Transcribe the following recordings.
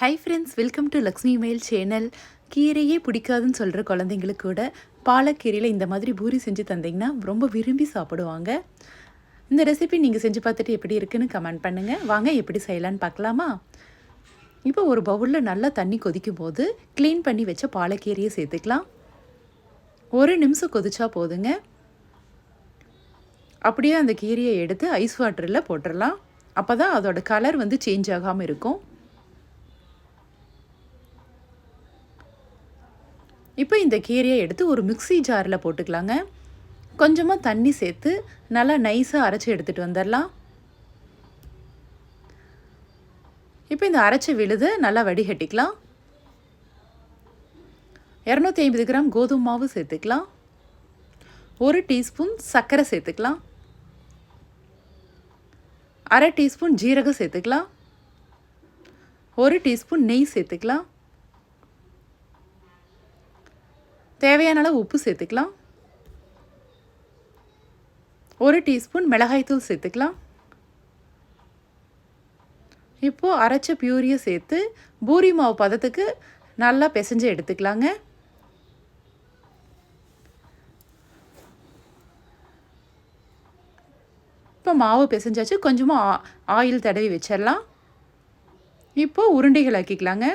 Hi friends welcome to Lakshmi mail channel கீரையே பிடிக்காதுன்னு சொல்கிற குழந்தைங்களுக்கு கூட பாலக்கீரையில் இந்த மாதிரி பூரி செஞ்சு தந்தீங்கன்னா ரொம்ப விரும்பி சாப்பிடுவாங்க. இந்த ரெசிபி நீங்கள் செஞ்சு பார்த்துட்டு எப்படி இருக்குன்னு கமெண்ட் பண்ணுங்கள் வாங்க எப்படி செய்யலான்னு பார்க்கலாமா? இப்போ ஒரு பவுலில் நல்லா தண்ணி கொதிக்கும் போது க்ளீன் பண்ணி வச்ச பாலக்கீரையை சேர்த்துக்கலாம். ஒரு நிமிஷம் கொதிச்சா போதுங்க. அப்படியே அந்த கீரையை எடுத்து ஐஸ் வாட்டரில் போட்டுடலாம் அப்போ தான் அதோட கலர் வந்து சேஞ்ச் ஆகாமல் இருக்கும். இப்போ இந்த கீரையை எடுத்து ஒரு மிக்சி ஜாரில் போட்டுக்கலாங்க. கொஞ்சமாக தண்ணி சேர்த்து நல்லா நைஸாக அரைச்சி எடுத்துகிட்டு வந்துடலாம். இப்போ இந்த அரைச்ச விழுதை நல்லா வடிகட்டிக்கலாம். இரநூத்தி ஐம்பது கிராம் கோதுமை மாவு சேர்த்துக்கலாம். ஒரு டீஸ்பூன் சர்க்கரை சேர்த்துக்கலாம். அரை டீஸ்பூன் ஜீரகம் சேர்த்துக்கலாம். ஒரு டீஸ்பூன் நெய் சேர்த்துக்கலாம். தேவையான அளவு உப்பு சேர்த்துக்கலாம். ஒரு டீஸ்பூன் மிளகாய்த்தூள் சேர்த்துக்கலாம். இப்போது அரைச்ச பியூரியை சேர்த்து பூரி மாவு பதத்துக்கு நல்லா பிசைஞ்சு எடுத்துக்கலாங்க. இப்போ மாவு பிசைஞ்சாச்சு கொஞ்சமாக ஆயில் தடவி வச்சிடலாம். இப்போது உருண்டைகள் ஆக்கிக்கலாங்க.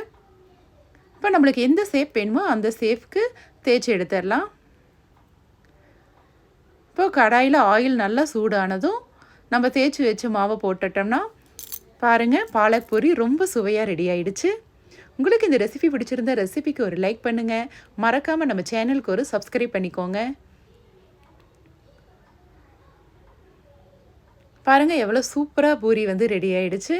இப்போ நம்மளுக்கு எந்த சேஃப் வேணுமோ அந்த சேஃப்க்கு தேய்ச்சி எடுத்துடலாம். இப்போ கடாயில் ஆயில் நல்லா சூடானதும் நம்ம தேய்ச்சி வச்சு மாவை போட்டுட்டோம்னா பாருங்கள் பூரி ரொம்ப சுவையாக ரெடி ஆயிடுச்சு. உங்களுக்கு இந்த ரெசிபி பிடிச்சிருந்த ரெசிபிக்கு ஒரு லைக் பண்ணுங்கள் மறக்காமல் நம்ம சேனலுக்கு ஒரு சப்ஸ்கிரைப் பண்ணிக்கோங்க. பாருங்கள் எவ்வளோ சூப்பராக பூரி வந்து ரெடி ஆயிடுச்சு.